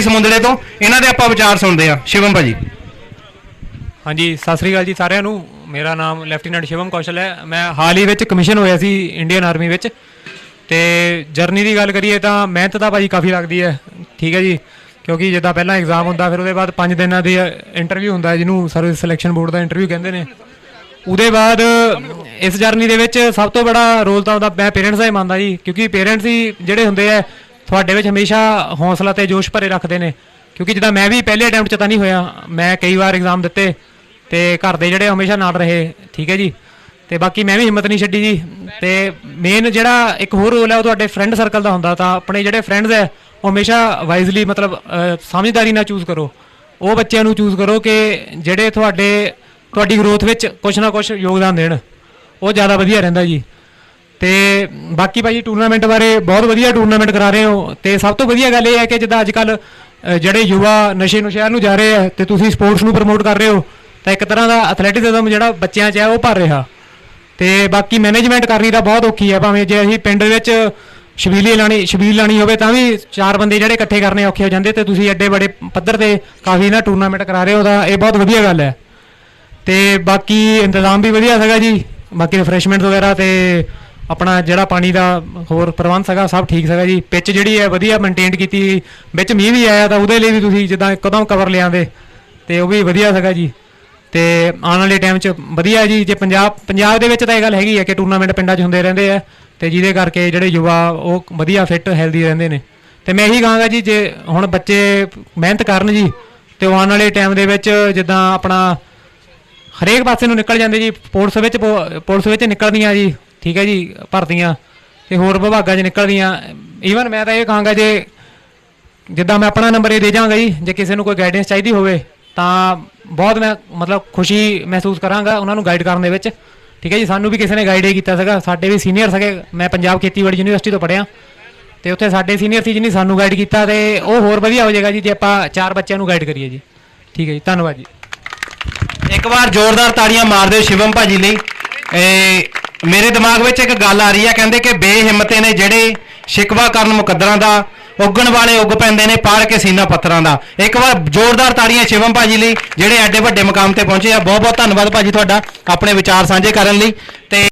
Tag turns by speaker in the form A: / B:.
A: ਹਲਕੀ ਸਮੁੰਦੜੇ ਤੋਂ? ਇਹਨਾਂ ਦੇ ਆਪਾਂ ਵਿਚਾਰ ਸੁਣਦੇ ਆ ਸ਼ਿਵਮ ਭਾਜੀ।
B: ਹਾਂਜੀ, ਸਤਿ ਸ੍ਰੀ ਅਕਾਲ ਜੀ ਸਾਰਿਆਂ ਨੂੰ। ਮੇਰਾ ਨਾਮ ਲੈਫਟੀਨੈਂਟ ਸ਼ਿਵਮ ਕੌਸ਼ਲ ਹੈ। ਮੈਂ ਹਾਲ ਹੀ ਵਿੱਚ ਕਮਿਸ਼ਨ ਹੋਇਆ ਸੀ ਇੰਡੀਅਨ ਆਰਮੀ ਵਿੱਚ। ਤੇ ਜਰਨੀ ਦੀ ਗੱਲ ਕਰੀਏ ਤਾਂ ਮਿਹਨਤ ਤਾਂ ਭਾਜੀ ਕਾਫੀ ਲੱਗਦੀ ਹੈ। ਠੀਕ ਹੈ ਜੀ। ਕਿਉਂਕਿ ਜਿੱਦਾਂ ਪਹਿਲਾਂ ਐਗਜ਼ਾਮ ਹੁੰਦਾ, ਫਿਰ ਉਹਦੇ ਬਾਅਦ 5 ਦਿਨਾਂ ਦੀ ਇੰਟਰਵਿਊ ਹੁੰਦਾ ਜਿਹਨੂੰ ਸਰਵਿਸ ਸਿਲੈਕਸ਼ਨ ਬੋਰਡ ਦਾ ਇੰਟਰਵਿਊ ਕਹਿੰਦੇ ਨੇ। ਉਹਦੇ ਬਾਅਦ ਇਸ ਜਰਨੀ ਦੇ ਵਿੱਚ ਸਭ ਤੋਂ ਬੜਾ ਰੋਲ ਤਾਂ ਉਹਦਾ ਮੈਂ ਪੇਰੈਂਟਸ ਦਾ ਹੀ ਮੰਨਦਾ ਜੀ। ਕਿਉਂਕਿ ਪੇਰੈਂਟਸ ਹੀ ਜਿਹੜੇ ਹੁੰਦੇ ਆ ਤੁਹਾਡੇ ਵਿੱਚ ਹਮੇਸ਼ਾ ਹੌਸਲਾ ਤੇ ਜੋਸ਼ ਭਰੇ ਰੱਖਦੇ ਨੇ। ਕਿਉਂਕਿ ਜਿੱਦਾਂ ਮੈਂ ਵੀ ਪਹਿਲੇ ਅਟੈਂਪਟ 'ਚ ਤਾਂ ਨਹੀਂ ਹੋਇਆ। ਮੈਂ ਕਈ ਵਾਰ ਐਗਜ਼ਾਮ ਦਿੱਤੇ ਤੇ ਘਰ ਦੇ ਜਿਹੜੇ ਹਮੇਸ਼ਾ ਨਾਲ ਰਹੇ, ਠੀਕ ਹੈ ਜੀ? ਤੇ ਬਾਕੀ ਮੈਂ ਵੀ ਹਿੰਮਤ ਨਹੀਂ ਛੱਡੀ ਜੀ। ਤੇ ਮੇਨ ਜਿਹੜਾ ਇੱਕ ਹੋਰ ਰੋਲ ਹੈ ਉਹ ਤੁਹਾਡੇ ਫਰੈਂਡ ਸਰਕਲ ਦਾ ਹੁੰਦਾ, ਤਾਂ ਆਪਣੇ ਜਿਹੜੇ ਫਰੈਂਡਸ ਹੈ, ਉਹ ਹਮੇਸ਼ਾ ਵਾਈਜ਼ਲੀ ਮਤਲਬ ਸਮਝਦਾਰੀ ਨਾਲ ਚੂਜ਼ ਕਰੋ। ਉਹ ਬੱਚਿਆਂ ਨੂੰ ਚੂਜ਼ ਕਰੋ ਕਿ ਜਿਹੜੇ ਤੁਹਾਡੇ, ਤੁਹਾਡੀ ਗਰੋਥ ਵਿੱਚ ਕੁਝ ਨਾ ਕੁਝ ਯੋਗਦਾਨ ਦੇਣ। ਉਹ ਜ਼ਿਆਦਾ ਵਧੀਆ ਰਹਿੰਦਾ ਜੀ। ਤੇ ਬਾਕੀ ਭਾਜੀ ਟੂਰਨਾਮੈਂਟ ਬਾਰੇ ਬਹੁਤ ਵਧੀਆ ਟੂਰਨਾਮੈਂਟ ਕਰਾ ਰਹੇ ਹੋ ਤੇ ਸਭ ਤੋਂ ਵਧੀਆ ਗੱਲ ਇਹ ਹੈ ਕਿ ਜਿੱਦਾਂ ਅੱਜ ਕੱਲ ਜਿਹੜੇ ਯੁਵਾ ਨਸ਼ੇ ਨੁਸ਼ਿਆਂ ਨੂੰ ਜਾ ਰਹੇ ਆ ਤੇ ਤੁਸੀਂ ਸਪੋਰਟਸ ਨੂੰ ਪ੍ਰਮੋਟ ਕਰ ਰਹੇ ਹੋ, ਤਾਂ ਇੱਕ ਤਰ੍ਹਾਂ ਦਾ ਐਥਲੈਟਿਜ਼ਮ ਜਿਹੜਾ ਬੱਚਿਆਂ 'ਚ ਹੈ ਉਹ ਭਰ ਰਿਹਾ। ਤੇ ਬਾਕੀ ਮੈਨੇਜਮੈਂਟ ਕਰਨੀ ਤਾਂ ਬਹੁਤ ਔਖੀ ਹੈ, ਭਾਵੇਂ ਜੇ ਅਸੀਂ ਪਿੰਡ ਵਿੱਚ ਸ਼ਬੀਲੀ ਲਾਣੀ ਸ਼ਬੀਲ ਲਾਣੀ ਹੋਵੇ ਤਾਂ ਵੀ ਚਾਰ ਬੰਦੇ ਜਿਹੜੇ ਇਕੱਠੇ ਕਰਨੇ ਔਖੇ ਹੋ ਜਾਂਦੇ ਤੇ ਤੁਸੀਂ ਐਡੇ ਬੜੇ ਪੱਧਰ ਤੇ ਕਾਫੀ ਨਾ ਟੂਰਨਾਮੈਂਟ ਕਰਾ ਰਹੇ ਹੋ ਤਾਂ ਇਹ ਬਹੁਤ ਵਧੀਆ ਗੱਲ ਹੈ। ਤੇ ਬਾਕੀ ਇੰਤਜ਼ਾਮ ਵੀ ਵਧੀਆ ਸੀਗਾ ਜੀ, ਬਾਕੀ ਰਿਫਰੈਸ਼ਮੈਂਟ ਵਗੈਰਾ ਤੇ ਆਪਣਾ ਜਿਹੜਾ ਪਾਣੀ ਦਾ ਹੋਰ ਪ੍ਰਬੰਧ ਸੀਗਾ ਸਭ ਠੀਕ ਸੀਗਾ ਜੀ। ਪਿੱਚ ਜਿਹੜੀ ਹੈ ਵਧੀਆ ਮੇਨਟੇਨ ਕੀਤੀ ਵਿੱਚ ਮੀਂਹ ਵੀ ਆਇਆ ਤਾਂ ਉਹਦੇ ਲਈ ਵੀ ਤੁਸੀਂ ਜਿੱਦਾਂ ਇੱਕਦਮ ਕਵਰ ਲਿਆਂਦੇ ਤੇ ਉਹ ਵੀ ਵਧੀਆ ਸੀਗਾ ਜੀ। ਤੇ ਆਉਣ ਵਾਲੇ ਟਾਈਮ 'ਚ ਵਧੀਆ ਜੀ। ਜੇ ਪੰਜਾਬ ਪੰਜਾਬ ਦੇ ਵਿੱਚ ਤਾਂ ਇਹ ਗੱਲ ਹੈਗੀ ਹੈ ਕਿ ਟੂਰਨਾਮੈਂਟ ਪਿੰਡਾਂ 'ਚ ਹੁੰਦੇ ਰਹਿੰਦੇ ਆ। ਤੇ ਜਿਹਦੇ ਕਰਕੇ ਜਿਹੜੇ ਯੁਵਾ, ਉਹ ਵਧੀਆ ਫਿੱਟ ਹੈਲਦੀ ਰਹਿੰਦੇ ਨੇ। ਤੇ ਮੈਂ ਇਹੀ ਕਹਾਂਗਾ ਜੀ, ਜੇ ਹੁਣ ਬੱਚੇ ਮਿਹਨਤ ਕਰਨ ਜੀ, ਤੇ ਉਹ ਆਉਣ ਵਾਲੇ ਟਾਈਮ ਦੇ ਵਿੱਚ ਜਿੱਦਾਂ ਆਪਣਾ ਹਰੇਕ ਪਾਸੇ ਨੂੰ ਨਿਕਲ ਜਾਂਦੇ ਜੀ। ਪੁਲਿਸ ਵਿੱਚ ਪੋ- ਪੁਲਿਸ ਵਿੱਚ ਨਿਕਲਦੀਆਂ ਜੀ। ਠੀਕ ਹੈ ਜੀ ਭਰਤੀਆਂ ਤੇ ਹੋਰ ਵਿਭਾਗਾਂ 'ਚ ਨਿਕਲਦੀਆਂ। ਈਵਨ ਮੈਂ ਤਾਂ ਇਹ ਕਹਾਂਗਾ ਜੇ, ਜਿੱਦਾਂ ਮੈਂ ਆਪਣਾ ਨੰਬਰ ਇਹ ਦੇ ਜਾਵਾਂਗਾ ਜੀ, ਜੇ ਕਿਸੇ ਨੂੰ ਕੋਈ ਗਾਈਡੈਂਸ ਚਾਹੀਦੀ ਹੋਵੇ, ਤਾਂ ਬਹੁਤ ਮੈਂ ਮਤਲਬ ਖੁਸ਼ੀ ਮਹਿਸੂਸ ਕਰਾਂਗਾ ਉਹਨਾਂ ਨੂੰ ਗਾਈਡ ਕਰਨ ਦੇ ਵਿੱਚ। ਠੀਕ ਹੈ ਜੀ, ਸਾਨੂੰ ਵੀ ਕਿਸੇ ਨੇ ਗਾਈਡ ਹੀ ਕੀਤਾ ਸੀਗਾ। ਸਾਡੇ ਵੀ ਸੀਨੀਅਰ ਸੀਗੇ ਮੈਂ ਪੰਜਾਬ ਖੇਤੀਬਾੜੀ ਯੂਨੀਵਰਸਿਟੀ ਤੋਂ ਪੜ੍ਹਿਆ। ਤੇ ਉੱਥੇ ਸਾਡੇ ਸੀਨੀਅਰ ਸੀ ਜਿਹਨੇ ਸਾਨੂੰ ਗਾਈਡ ਕੀਤਾ ਤੇ ਉਹ ਹੋਰ ਵਧੀਆ ਹੋ ਜਾਏਗਾ ਜੀ, ਜੇ ਆਪਾਂ ਚਾਰ ਬੱਚਿਆਂ ਨੂੰ ਗਾਈਡ ਕਰੀਏ ਜੀ। ਠੀਕ ਹੈ ਜੀ, ਧੰਨਵਾਦ ਜੀ।
A: ਇੱਕ ਵਾਰ ਜ਼ੋਰਦਾਰ ਤਾੜੀਆਂ ਮਾਰ ਦਿਓ ਸ਼ਿਵਮ ਭਾਜੀ ਲਈ। ਇਹ ਮੇਰੇ ਦਿਮਾਗ ਵਿੱਚ ਇੱਕ ਗੱਲ ਆ ਰਹੀ ਹੈ ਕਹਿੰਦੇ ਕਿ ਬੇਹਿੰਮਤੇ ਨੇ ਜਿਹੜੇ ਸ਼ਿਕਵਾ ਕਰਨ ਮੁਕੱਦਰਾਂ ਦਾ, ਉੱਗਣ ਵਾਲੇ ਉੱਗ ਪੈਂਦੇ ਨੇ ਪਾੜ ਕੇ ਸੀਨਾ ਪੱਥਰਾਂ ਦਾ। ਇੱਕ ਵਾਰ ਜ਼ੋਰਦਾਰ ਤਾੜੀਆਂ ਸ਼ਿਵਮ ਭਾਜੀ ਲਈ, ਜਿਹੜੇ ਐਡੇ ਵੱਡੇ ਮੁਕਾਮ ਤੇ ਪਹੁੰਚੇ ਆ। ਬਹੁਤ ਬਹੁਤ ਧੰਨਵਾਦ ਭਾਜੀ ਤੁਹਾਡਾ ਆਪਣੇ ਵਿਚਾਰ ਸਾਂਝੇ ਕਰਨ ਲਈ। ਤੇ